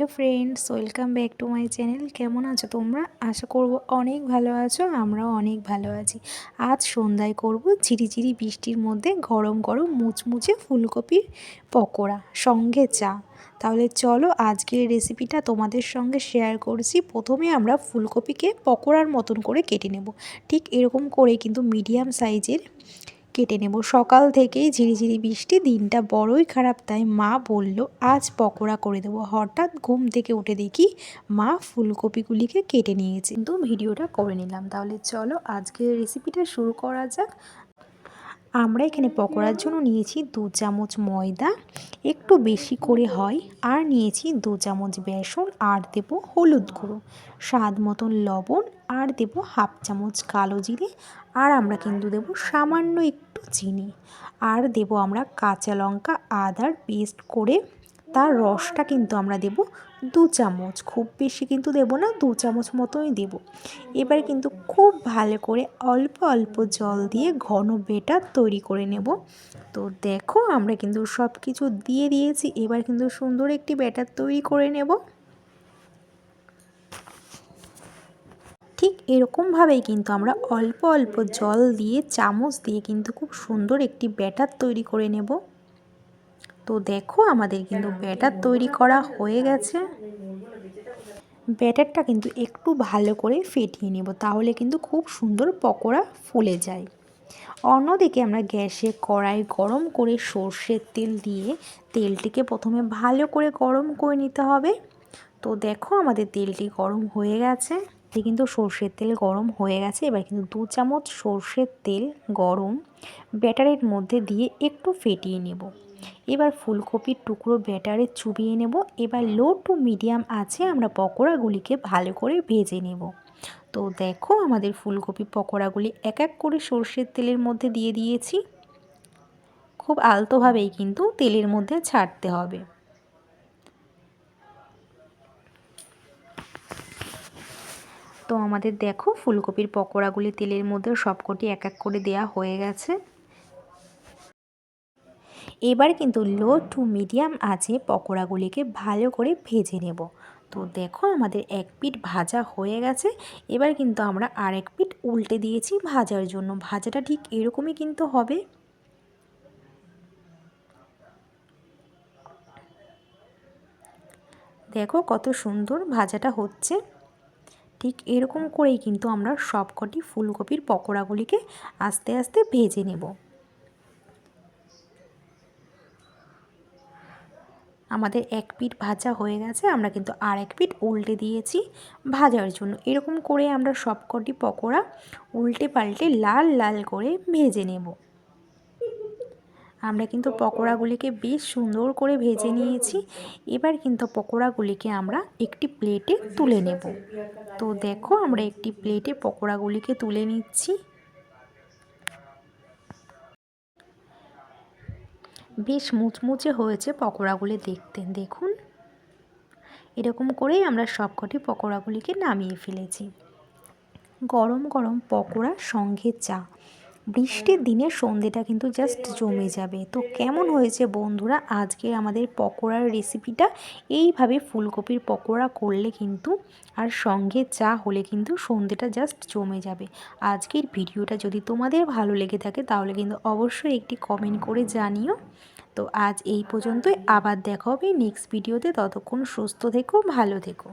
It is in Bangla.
Hello friends, welcome back to my channel. কেমন আছো তোমরা? আশা করব অনেক ভালো আছো, আমরাও অনেক ভালো আছি। আজ সন্ধ্যায় করব ঝিরিঝিরি বৃষ্টির মধ্যে গরম গরম মুচমুচে ফুলকপির পকোড়া, সঙ্গে চা। তাহলে চলো আজকের রেসিপিটা তোমাদের সঙ্গে শেয়ার করছি। প্রথমে আমরা ফুলকপিকে পকোড়ার মতন করে কেটে নেব। ঠিক এরকম করে কিন্তু মিডিয়াম সাইজের কেটে নেব। সকাল থেকেই ঝিরিঝিরি বৃষ্টি, দিনটা বড়ই খারাপ, তাই মা বলল, আজ পকোড়া করে দেবো। হঠাৎ ঘুম থেকে উঠে দেখি মা ফুলকপিগুলিকে কেটে নিয়েছে। কিন্তু ভিডিওটা করে নিলাম। তাহলে চলো আজকের রেসিপিটা শুরু করা যাক। আমরা এখানে পকোড়ার জন্য নিয়েছি দু চামচ ময়দা, একটু বেশি করে হয়, আর নিয়েছি দু চামচ বেসন, আর দেবো হলুদ গুঁড়ো। স্বাদ মতন লবণ, আর দেবো হাফ চামচ কালো জিরে, আর আমরা কিন্তু দেবো সামান্য একটু চিনি। আর দেবো আমরা কাঁচা লঙ্কা আদার পেস্ট করে তার রসটা কিন্তু আমরা দেব দু চামচ, খুব বেশি কিন্তু দেব না, দু চামচ মতোই দেব। এবার কিন্তু খুব ভালো করে অল্প অল্প জল দিয়ে ঘন বেটার তৈরি করে নেব। তো দেখো আমরা কিন্তু সব কিছু দিয়ে দিয়েছি, এবার কিন্তু সুন্দর একটি ব্যাটার তৈরি করে নেব। ঠিক এরকমভাবেই কিন্তু আমরা অল্প অল্প জল দিয়ে, চামচ দিয়ে কিন্তু খুব সুন্দর একটি ব্যাটার তৈরি করে নেব। তো দেখো আমাদের কিন্তু ব্যাটার তৈরি করা হয়ে গেছে। ব্যাটারটা কিন্তু একটু ভালো করে ফেটিয়ে নেব তাহলে কিন্তু খুব সুন্দর পকোড়া ফুলে যায়। অন্যদিকে আমরা গ্যাসে কড়াই গরম করে সর্ষের তেল দিয়ে তেলটিকে প্রথমে ভালো করে গরম করে নিতে হবে। তো দেখো আমাদের তেলটি গরম হয়ে গেছে। কিন্তু সর্ষের তেল গরম হয়ে গেছে। এবার কিন্তু দু চামচ সর্ষের তেল গরম ব্যাটারের মধ্যে দিয়ে একটু ফেটিয়ে নেব। এবার ফুলকপির টুকরো ব্যাটারে চুবিয়ে নেব। এবার লো টু মিডিয়াম আছে আমরা পকোড়াগুলিকে ভালো করে ভেজে নেব। তো দেখো আমাদের ফুলকপি পকোড়াগুলি এক এক করে সর্ষের তেলের মধ্যে দিয়ে দিয়েছি। খুব আলতোভাবেই কিন্তু তেলের মধ্যে ছাড়তে হবে। তো আমাদের দেখো, ফুলকপির পকোড়াগুলি তেলের মধ্যে সবকটি এক এক করে দেয়া হয়ে গেছে। এবার কিন্তু লো টু মিডিয়াম আছে পকোড়াগুলিকে ভালো করে ভেজে নেব। তো দেখো, আমাদের এক পিঠ ভাজা হয়ে গেছে। এবার কিন্তু আমরা আর এক পিঠ উল্টে দিয়েছি ভাজার জন্য। ভাজাটা ঠিক এরকমই কিন্তু হবে। দেখো কত সুন্দর ভাজাটা হচ্ছে। ঠিক এরকম করেই কিন্তু আমরা সবকটি ফুলকপির পকোড়াগুলিকে আস্তে আস্তে ভেজে নেব। আমাদের এক পিঠ ভাজা হয়ে গেছে, আমরা কিন্তু আর এক পিঠ উল্টে দিয়েছি ভাজার জন্য। এরকম করে আমরা সবকটি পকোড়া উল্টে পাল্টে লাল লাল করে ভেজে নেব। আমরা কিন্তু পকোড়াগুলিকে বেশ সুন্দর করে ভেজে নিয়েছি। এবার কিন্তু পকোড়াগুলিকে আমরা একটি প্লেটে তুলে নেব। তো দেখো আমরা একটি প্লেটে পকোড়াগুলিকে তুলে নিচ্ছি। বেশ মুচমুচে হয়েছে পকোড়াগুলি দেখতে, দেখুন। এরকম করেই আমরা সবকটি পকোড়াগুলিকে নামিয়ে ফেলেছি। গরম গরম পকোড়া সঙ্গে চা। বৃষ্টির দিনে সন্ধেটা কিন্তু জাস্ট জমে যাবে। তো কেমন হয়েছে বন্ধুরা? আজকে আমাদের পকোড়ার রেসিপিটা এইভাবে ফুলকপির পকোড়া করলে কিন্তু আর সঙ্গে চা হলে কিন্তু সন্ধেটা জাস্ট জমে যাবে। আজকের ভিডিওটা যদি তোমাদের ভালো লেগে থাকে তাহলে কিন্তু অবশ্যই একটি কমেন্ট করে জানিও। তো আজ এই পর্যন্তই। আবার দেখা হবে নেক্সট ভিডিওতে ততক্ষণ সুস্থ থেকো, ভালো থেকো।